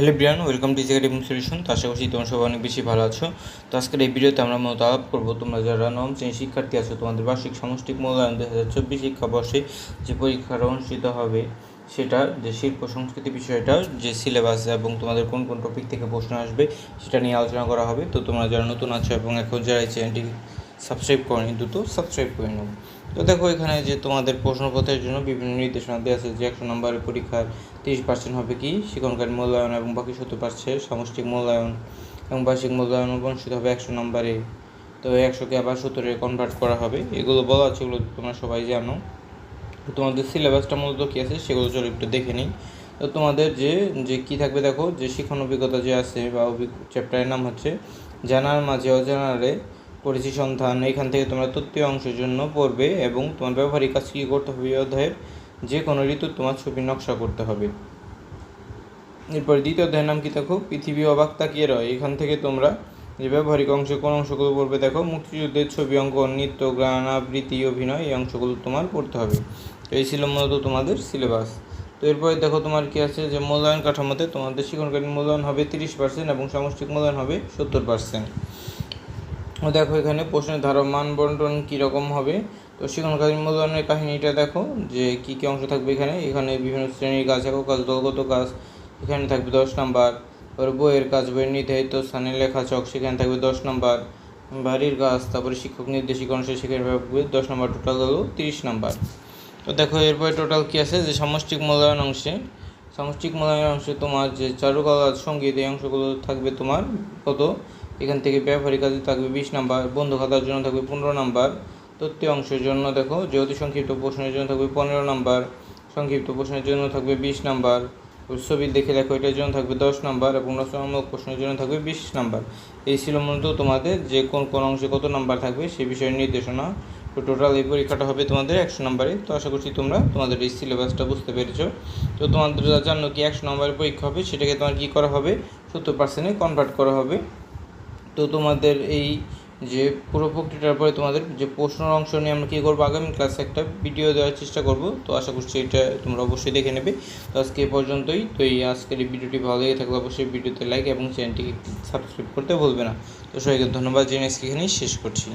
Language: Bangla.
Hello Brian welcome to academy solution তো আশা করছি তোমরা সবাই অনেক বেশি ভালো আছো। তো আজকের এই ভিডিওতে আমরা মূলত আলাপ করব, তোমরা যারা নবম শ্রেণির শিক্ষার্থী আছো, তোমাদের বার্ষিক সমষ্টিক মূল্যায়ন দু হাজার চব্বিশ শিক্ষাবর্ষে যে পরীক্ষাটা অনুষ্ঠিত হবে, সেটা যে শিল্প সংস্কৃতি বিষয়টা, যে সিলেবাস এবং তোমাদের কোন কোন টপিক থেকে প্রশ্ন আসবে, সেটা নিয়ে আলোচনা করা হবে। তো তোমরা যারা নতুন আছো এবং এখন যারা এই চ্যানেলটি সাবস্ক্রাইব করেনি, দ্রুত সাবস্ক্রাইব করে নেব তো দেখো এখানে যে তোমাদের প্রশ্নপত্রের জন্য বিভিন্ন নির্দেশনা দেওয়া আছে যে একশো নম্বরের পরীক্ষার তিরিশ পার্সেন্ট হবে কি শিক্ষণকারী মূল্যায়ন এবং বাকি সত্তর পার্সেন্ট সামষ্টিক মূল্যায়ন এবং বার্ষিক মূল্যায়ন অনুষ্ঠিত হবে একশো নম্বরে। তো একশোকে আবার সত্তরে কনভার্ট করা হবে। এগুলো বলা আছে, এগুলো তোমরা সবাই জানো। তোমাদের সিলেবাসটা মূলত কী আছে সেগুলো চলো একটু দেখে নিই। তো তোমাদের যে যে কী থাকবে দেখো, যে শিক্ষণ অভিজ্ঞতা যে আছে বা চ্যাপ্টারের নাম হচ্ছে, জানার মাঝে অজানারে পরিচি সন্ধান, এখান থেকে তোমরা তৃতীয় অংশের জন্য পড়বে এবং তোমার ব্যবহারিক কাজ কী করতে হবে? অধ্যায়ের যে কোনো ঋতু তোমার ছবি নকশা করতে হবে। এরপর দ্বিতীয় অধ্যায়ের নাম কি দেখো? পৃথিবী অবাক তাকিয়ে রয়। এখান থেকে তোমরা যে ব্যবহারিক অংশে কোন অংশগুলো পড়বে দেখো? মুক্তিযুদ্ধের ছবি অঙ্কন নৃত্য, গান, আবৃত্তি, অভিনয়, এই অংশগুলো তোমার পড়তে হবে। তো এই ছিল মূলত তোমাদের সিলেবাস তো এরপরে দেখো তোমার কি আছে? যে মূল্যায়ন কাঠামোতে তোমাদের শিক্ষণকারী মূল্যায়ন হবে তিরিশ পার্সেন্ট এবং সামষ্টিক মূল্যায়ন হবে সত্তর পার্সেন্ট দেখো এখানে প্রশ্নের ধারা মান বন্টন কীরকম হবে? তো শিক্ষণকারী মূল্যায়নের কাহিনীটা দেখো, যে কী কী অংশ থাকবে এখানে। এখানে বিভিন্ন শ্রেণির কাজ একক দলগত কাজ এখানে থাকবে দশ নাম্বার। তারপরে বইয়ের কাজ, বইয়ের নির্ধারিত স্থানে লেখা চক, সেখানে থাকবে দশ নাম্বার। বাড়ির কাজ তারপরে শিক্ষক, নির্দেশিকা অনুসারে সেখানে দশ নাম্বার টোটাল হলো তিরিশ নাম্বার। তো দেখো এরপরে টোটাল কী আছে? যে সামষ্টিক মূল্যায়ন অংশে, সামষ্টিক মূল্যায়ন অংশে তোমার যে চারুকলা সংগীত এই অংশগুলো থাকবে তোমার কত? এখান থেকে ব্যবহারিক কাজে থাকবে বিশ নাম্বার, বন্ধু খাতার জন্য থাকবে পনেরো নাম্বার, তথ্য অংশের জন্য দেখো, যেহেতু সংক্ষিপ্ত প্রশ্নের জন্য থাকবে পনেরো নাম্বার, সংক্ষিপ্ত প্রশ্নের জন্য থাকবে বিশ নাম্বার ছবি দেখে দেখো, এটার জন্য থাকবে দশ নাম্বার এবং রচনামূলক প্রশ্নের জন্য থাকবে বিশ নাম্বার। এই ছিল মূলত তোমাদের যে কোন কোন অংশে কত নাম্বার থাকবে সে বিষয়ে নির্দেশনা। তো টোটাল এই পরীক্ষাটা হবে তোমাদের একশো নম্বরে। তো আশা করছি তোমরা তোমাদের এই সিলেবাসটা বুঝতে পেরেছ। তো তোমাদের জানো কি একশো নম্বরের পরীক্ষা হবে, সেটাকে তোমার কী করা হবে? সত্তর পার্সেন্টে কনভার্ট করা হবে। তো তোমাদের এই যে পুরো প্রক্রিয়াটার পরে তোমাদের যে প্রশ্নের অংশ নিয়ে আমরা কী করব আগামী ক্লাসে একটা ভিডিও দেওয়ার চেষ্টা করব। তো আশা করছি এটা তোমরা অবশ্যই দেখে নেবে। তো আজকে এ পর্যন্তই। তো এই আজকের এই ভিডিওটি ভালো লেগে থাকলে অবশ্যই ভিডিওতে লাইক এবং চ্যানেলটিকে সাবস্ক্রাইব করতে ভুলবে না। তো সবাইকে ধন্যবাদ। জেনে আজকে এখানেই শেষ করছি।